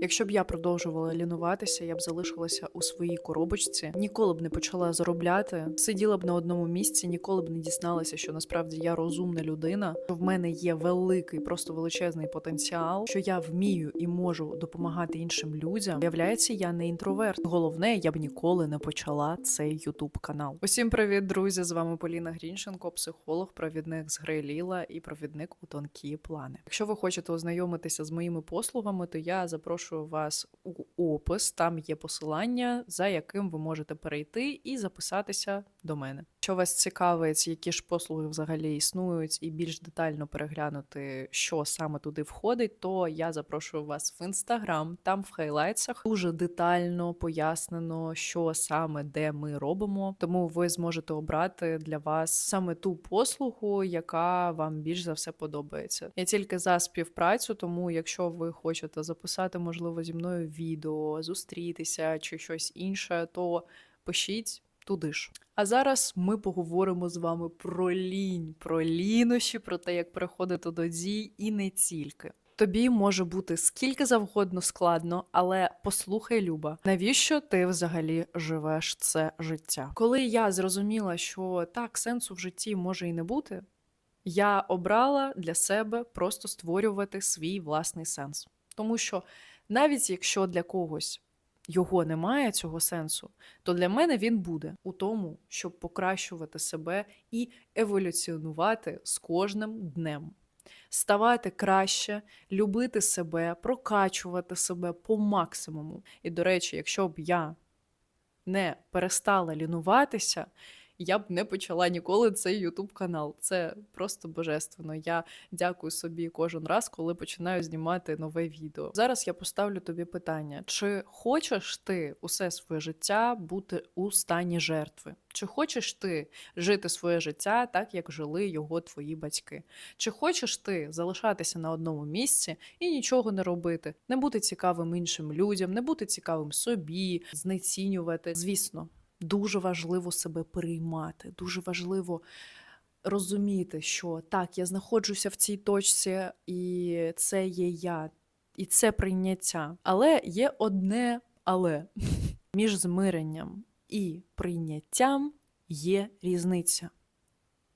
Якщо б я продовжувала лінуватися, я б залишилася у своїй коробочці, ніколи б не почала заробляти, сиділа б на одному місці, ніколи б не дізналася, що насправді я розумна людина, що в мене є великий, просто величезний потенціал, що я вмію і можу допомагати іншим людям. Виявляється, я не інтроверт. Головне, я б ніколи не почала цей ютуб канал. Усім привіт, друзі! З вами Поліна Грінченко, психолог, провідник з гри Ліла і провідник у тонкі плани. Якщо ви хочете ознайомитися з моїми послугами, то я запрошую вас у опис. Там є посилання, за яким ви можете перейти і записатися до мене. Якщо вас цікавить, які ж послуги взагалі існують, і більш детально переглянути, що саме туди входить, то я запрошую вас в інстаграм. Там в хайлайтсах дуже детально пояснено, що саме де ми робимо. Тому ви зможете обрати для вас саме ту послугу, яка вам більш за все подобається. Я тільки за співпрацю, тому якщо ви хочете записати, можливо, зі мною відео, зустрітися чи щось інше, то пишіть туди ж. А зараз ми поговоримо з вами про лінь, про лінощі, про те, як переходити до дій, і не тільки. Тобі може бути скільки завгодно складно, але послухай, Люба, навіщо ти взагалі живеш це життя? Коли я зрозуміла, що так, сенсу в житті може і не бути, я обрала для себе просто створювати свій власний сенс. Тому що навіть якщо для когось його немає цього сенсу, то для мене він буде у тому, щоб покращувати себе і еволюціонувати з кожним днем. Ставати краще, любити себе, прокачувати себе по максимуму. І, до речі, якщо б я не перестала лінуватися, я б не почала ніколи цей YouTube канал. Це просто божественно. Я дякую собі кожен раз, коли починаю знімати нове відео. Зараз я поставлю тобі питання: чи хочеш ти усе своє життя бути у стані жертви? Чи хочеш ти жити своє життя так, як жили його твої батьки? Чи хочеш ти залишатися на одному місці і нічого не робити, не бути цікавим іншим людям, не бути цікавим собі, знецінювати? Звісно, дуже важливо себе приймати, дуже важливо розуміти, що так, я знаходжуся в цій точці, і це є я, і це прийняття. Але є одне але між змиренням і прийняттям є різниця.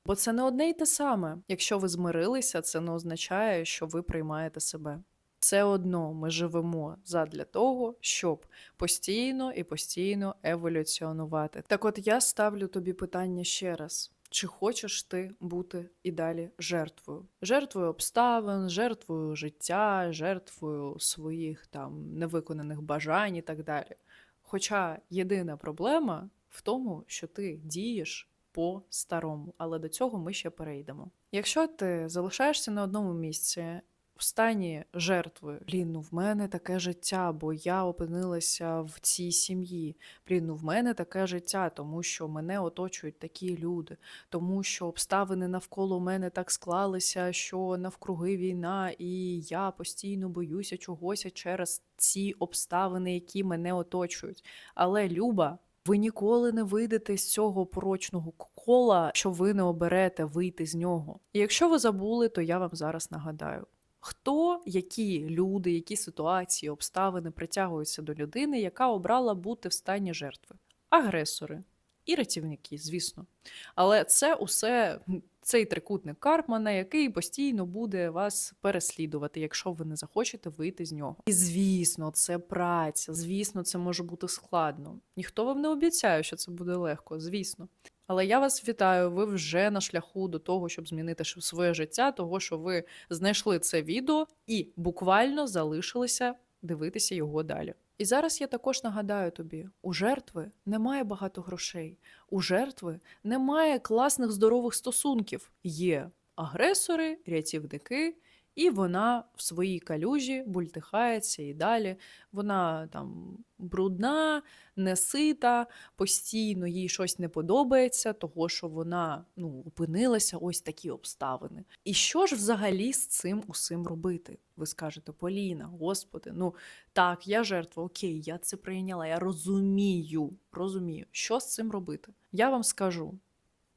Бо це не одне й те саме. Якщо ви змирилися, це не означає, що ви приймаєте себе. Все одно ми живемо задля того, щоб постійно і постійно еволюціонувати. Так от я ставлю тобі питання ще раз. Чи хочеш ти бути і далі жертвою? Жертвою обставин, жертвою життя, жертвою своїх там невиконаних бажань і так далі. Хоча єдина проблема в тому, що ти дієш по-старому, але до цього ми ще перейдемо. Якщо ти залишаєшся на одному місці в стані жертви, блін, ну в мене таке життя, бо я опинилася в цій сім'ї. Блін, ну в мене таке життя, тому що мене оточують такі люди, тому що обставини навколо мене так склалися, що навкруги війна, і я постійно боюся чогось через ці обставини, які мене оточують. Але Люба. Ви ніколи не вийдете з цього порочного кола, що ви не оберете вийти з нього. І якщо ви забули, то я вам зараз нагадаю. Хто, які люди, які ситуації, обставини притягуються до людини, яка обрала бути в стані жертви? Агресори і рятівники, звісно. Але це усе цей трикутник Карпмана, який постійно буде вас переслідувати, якщо ви не захочете вийти з нього. І звісно, це праця, звісно, це може бути складно. Ніхто вам не обіцяє, що це буде легко, звісно. Але я вас вітаю, ви вже на шляху до того, щоб змінити своє життя, того, що ви знайшли це відео і буквально залишилися дивитися його далі. І зараз я також нагадаю тобі: у жертви немає багато грошей, у жертви немає класних здорових стосунків. Є агресори, рятівники, і вона в своїй калюжі бультихається і далі. Вона там брудна, несита, постійно їй щось не подобається, того що вона ну, опинилася ось такі обставини. І що ж взагалі з цим усім робити? Ви скажете, Поліна, господи, ну так, я жертва, окей, я це прийняла, я розумію, розумію, що з цим робити. Я вам скажу: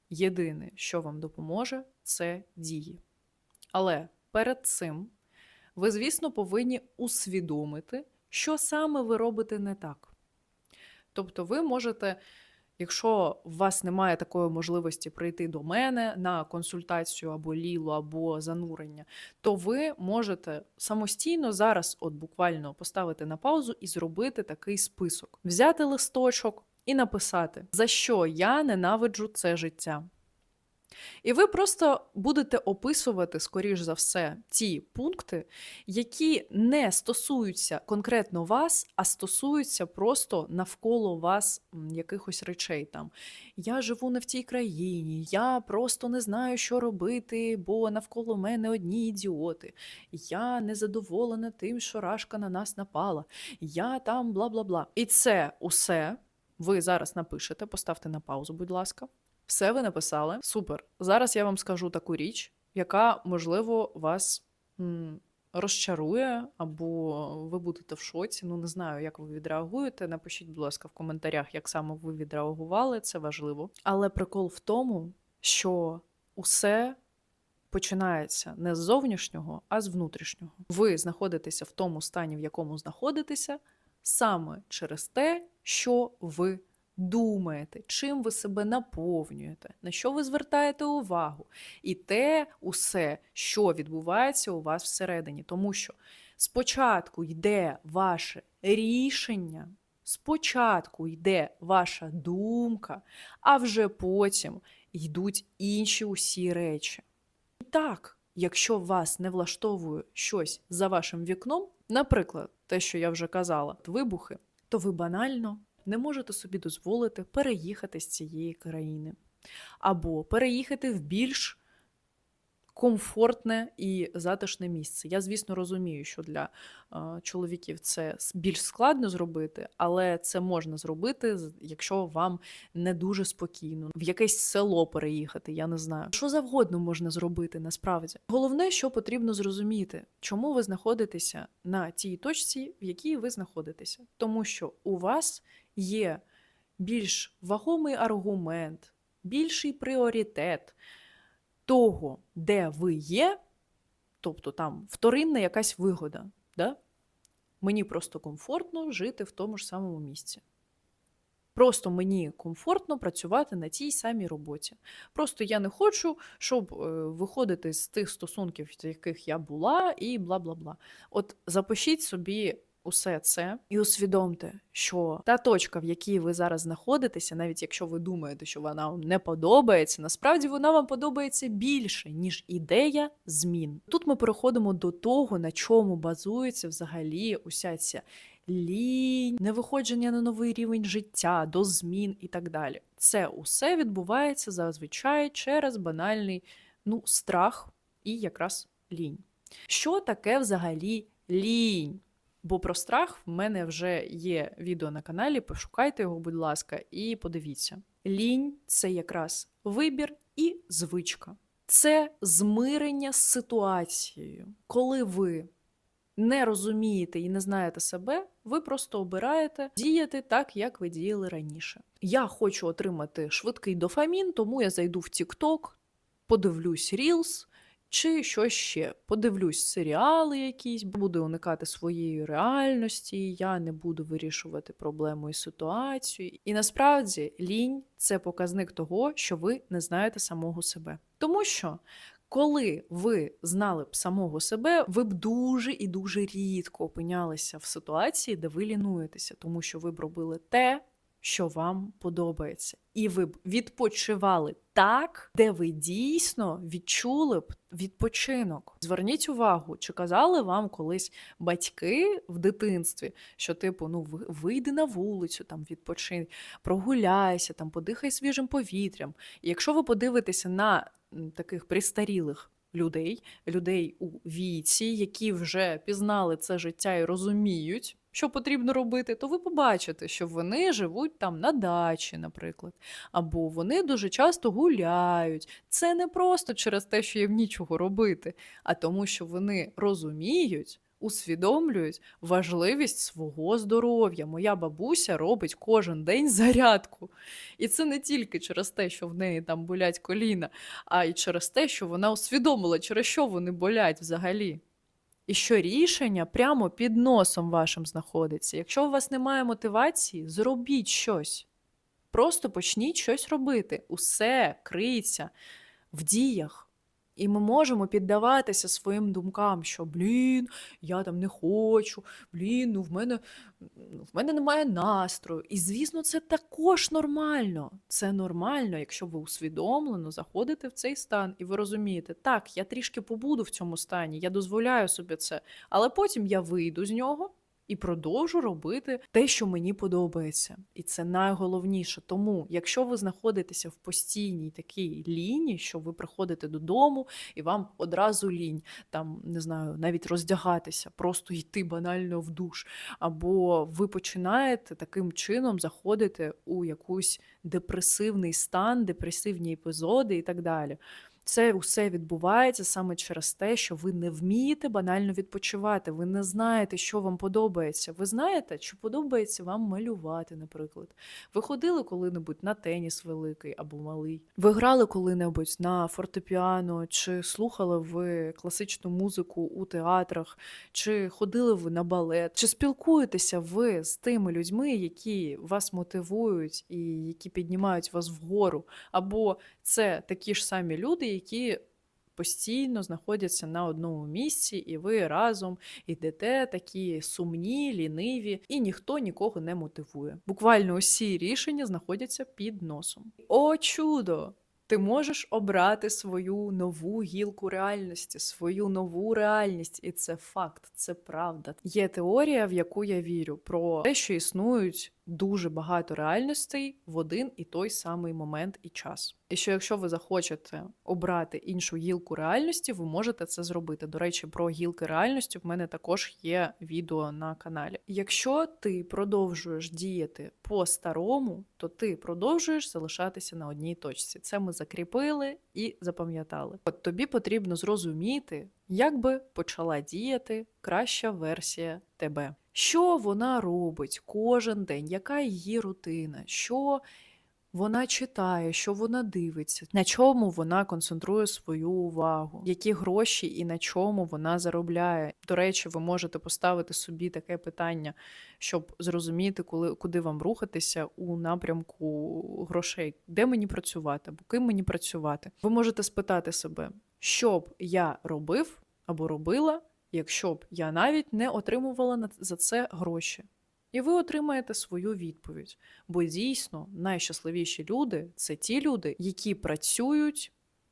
єдине, що вам допоможе, це дії. Але перед цим ви, звісно, повинні усвідомити, що саме ви робите не так. Тобто, ви можете, якщо у вас немає такої можливості прийти до мене на консультацію або лілу, або занурення, то ви можете самостійно зараз, от буквально поставити на паузу і зробити такий список, взяти листочок і написати, за що я ненавиджу це життя. І ви просто будете описувати, скоріш за все, ті пункти, які не стосуються конкретно вас, а стосуються просто навколо вас якихось речей. Там я живу не в тій країні, я просто не знаю, що робити, бо навколо мене одні ідіоти. Я незадоволена тим, що рашка на нас напала. Я там бла бла бла. І це усе ви зараз напишете, поставте на паузу, будь ласка. Все ви написали. Супер. Зараз я вам скажу таку річ, яка, можливо, вас м, розчарує, або ви будете в шоці. Ну, не знаю, як ви відреагуєте. Напишіть, будь ласка, в коментарях, як саме ви відреагували, це важливо. Але прикол в тому, що усе починається не з зовнішнього, а з внутрішнього. Ви знаходитеся в тому стані, в якому знаходитеся, саме через те, що ви думаєте, чим ви себе наповнюєте, на що ви звертаєте увагу, і те усе, що відбувається у вас всередині. Тому що спочатку йде ваше рішення, спочатку йде ваша думка, а вже потім йдуть інші усі речі. І так, якщо вас не влаштовує щось за вашим вікном, наприклад, те, що я вже казала, вибухи, то ви банально не можете собі дозволити переїхати з цієї країни, або переїхати в більш комфортне і затишне місце. Я, звісно, розумію, що для чоловіків це більш складно зробити, але це можна зробити, якщо вам не дуже спокійно. В якесь село переїхати, я не знаю. Що завгодно можна зробити насправді. Головне, що потрібно зрозуміти, чому ви знаходитеся на тій точці, в якій ви знаходитеся. Тому що у вас є більш вагомий аргумент, більший пріоритет того, де ви є, тобто там вторинна якась вигода. Да? Мені просто комфортно жити в тому ж самому місці. Просто мені комфортно працювати на тій самій роботі. Просто я не хочу, щоб е, виходити з тих стосунків, в яких я була, і бла бла бла. От запишіть собі усе це і усвідомте, що та точка, в якій ви зараз знаходитеся, навіть якщо ви думаєте, що вона вам не подобається, насправді вона вам подобається більше, ніж ідея змін. Тут ми переходимо до того, на чому базується взагалі уся ця лінь, невиходження на новий рівень життя, до змін і так далі. Це усе відбувається зазвичай через банальний ну, страх і якраз лінь. Що таке взагалі лінь? Бо про страх в мене вже є відео на каналі. Пошукайте його, будь ласка, і подивіться. Лінь це якраз вибір і звичка. Це змирення з ситуацією. Коли ви не розумієте і не знаєте себе, ви просто обираєте діяти так, як ви діяли раніше. Я хочу отримати швидкий дофамін, тому я зайду в TikTok, подивлюсь Reels, чи щось ще. Подивлюсь серіали якісь, буду уникати своєї реальності, я не буду вирішувати проблему і ситуацію. І насправді лінь це показник того, що ви не знаєте самого себе. Тому що. Коли ви знали б самого себе, ви б дуже і дуже рідко опинялися в ситуації, де ви лінуєтеся, тому що ви б робили те, що вам подобається, і ви б відпочивали так, де ви дійсно відчули б відпочинок. Зверніть увагу, чи казали вам колись батьки в дитинстві, що типу, ну вийди на вулицю, там відпочинь, прогуляйся, там подихай свіжим повітрям. І якщо ви подивитеся на таких пристарілих людей, людей у віці, які вже пізнали це життя і розуміють, що потрібно робити, то ви побачите, що вони живуть там на дачі, наприклад, або вони дуже часто гуляють. Це не просто через те, що їм нічого робити, а тому, що вони розуміють. Усвідомлюють важливість свого здоров'я. Моя бабуся робить кожен день зарядку. І це не тільки через те, що в неї там болять коліна, а й через те, що вона усвідомила, через що вони болять взагалі. І що рішення прямо під носом вашим знаходиться. Якщо у вас немає мотивації, зробіть щось. Просто почніть щось робити. Усе криється в діях. І ми можемо піддаватися своїм думкам, що блін, я там не хочу, блін, ну в мене, ну, в мене немає настрою. І звісно, це також нормально. Це нормально, якщо ви усвідомлено заходите в цей стан, і ви розумієте, так, я трішки побуду в цьому стані, я дозволяю собі це, але потім я вийду з нього. І продовжу робити те, що мені подобається. І це найголовніше. Тому, якщо ви знаходитеся в постійній такій лінії, що ви приходите додому і вам одразу лінь, там не знаю, навіть роздягатися, просто йти банально в душ, або ви починаєте таким чином заходити у якийсь депресивний стан, депресивні епізоди і так далі. Це усе відбувається саме через те, що ви не вмієте банально відпочивати. Ви не знаєте, що вам подобається. Ви знаєте, чи подобається вам малювати, наприклад. Ви ходили коли-небудь на теніс великий або малий. Ви грали коли-небудь на фортепіано, чи слухали ви класичну музику у театрах, чи ходили ви на балет, чи спілкуєтеся ви з тими людьми, які вас мотивують і які піднімають вас вгору, або це такі ж самі люди, які постійно знаходяться на одному місці, і ви разом йдете такі сумні, ліниві, і ніхто нікого не мотивує. Буквально усі рішення знаходяться під носом. О, чудо! Ти можеш обрати свою нову гілку реальності, свою нову реальність, і це факт, це правда. Є теорія, в яку я вірю, про те, що існують дуже багато реальностей в один і той самий момент і час. І що якщо ви захочете обрати іншу гілку реальності, ви можете це зробити. До речі, про гілки реальності в мене також є відео на каналі. Якщо ти продовжуєш діяти по-старому, то ти продовжуєш залишатися на одній точці. Це ми закріпили і запам'ятали. От тобі потрібно зрозуміти, як би почала діяти краща версія тебе. Що вона робить кожен день, яка її рутина, що вона читає, що вона дивиться, на чому вона концентрує свою увагу, які гроші і на чому вона заробляє. До речі, ви можете поставити собі таке питання, щоб зрозуміти, коли куди вам рухатися у напрямку грошей, де мені працювати, або ким мені працювати. Ви можете спитати себе, що б я робив або робила, якщо б я навіть не отримувала за це гроші. І ви отримаєте свою відповідь. Бо дійсно найщасливіші люди це ті люди, які працюють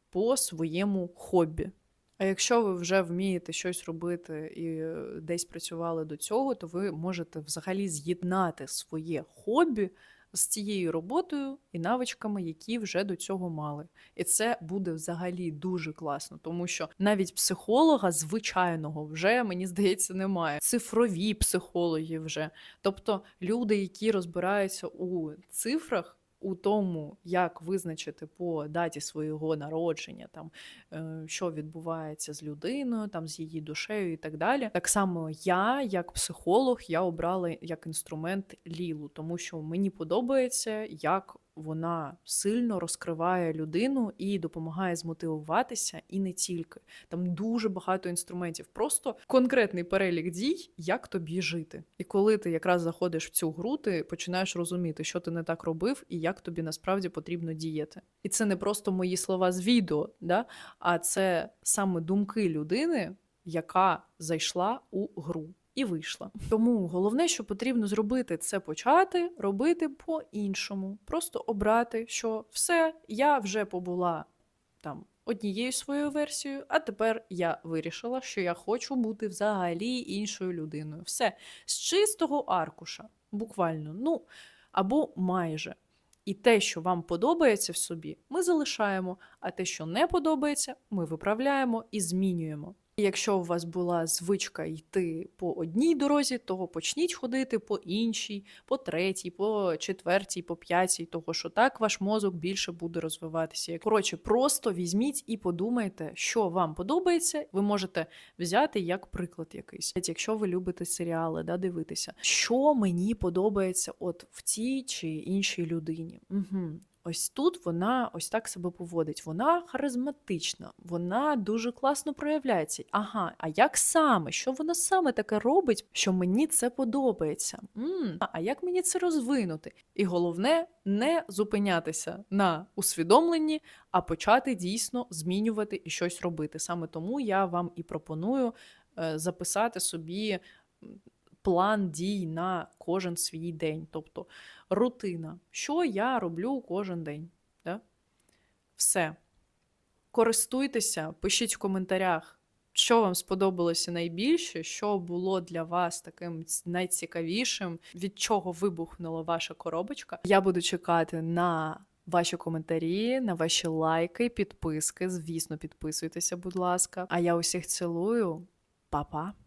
по своєму хобі. А якщо ви вже вмієте щось робити і е, десь працювали до цього, то ви можете взагалі з'єднати своє хобі з цією роботою і навичками, які вже до цього мали. І це буде взагалі дуже класно, тому що навіть психолога звичайного вже мені здається немає. Цифрові психологи вже. Тобто люди, які розбираються у цифрах. У тому, як визначити по даті свого народження, там е, що відбувається з людиною, там з її душею і так далі. Так само я, як психолог, я обрала як інструмент лілу, тому що мені подобається, як вона сильно розкриває людину і допомагає змотивуватися, і не тільки. Там дуже багато інструментів, просто конкретний перелік дій, як тобі жити. І коли ти якраз заходиш в цю гру, ти починаєш розуміти, що ти не так робив і як тобі насправді потрібно діяти. І це не просто мої слова з відео, да? а це саме думки людини, яка зайшла у гру. І вийшла. Тому головне, що потрібно зробити, це почати робити по-іншому. Просто обрати, що все, я вже побула там однією своєю версією, а тепер я вирішила, що я хочу бути взагалі іншою людиною. Все з чистого аркуша, буквально, ну або майже. І те, що вам подобається в собі, ми залишаємо, а те, що не подобається, ми виправляємо і змінюємо. Якщо у вас була звичка йти по одній дорозі, то почніть ходити по іншій, по третій, по четвертій, по п'ятій, того що так ваш мозок більше буде розвиватися. Коротше, просто візьміть і подумайте, що вам подобається. Ви можете взяти як приклад якийсь. Якщо ви любите серіали, да, дивитися, що мені подобається от в тій чи іншій людині. Угу. Ось тут вона ось так себе поводить. Вона харизматична, вона дуже класно проявляється. Ага, а як саме? Що вона саме таке робить, що мені це подобається? м а як мені це розвинути? І головне не зупинятися на усвідомленні, а почати дійсно змінювати і щось робити. Саме тому я вам і пропоную е, записати собі план дій на кожен свій день. Тобто рутина, що я роблю кожен день. Да? Все. Користуйтеся, пишіть в коментарях, що вам сподобалося найбільше, що було для вас таким найцікавішим, від чого вибухнула ваша коробочка. Я буду чекати на ваші коментарі, на ваші лайки, підписки. Звісно, підписуйтеся, будь ласка. А я усіх цілую. Па-па!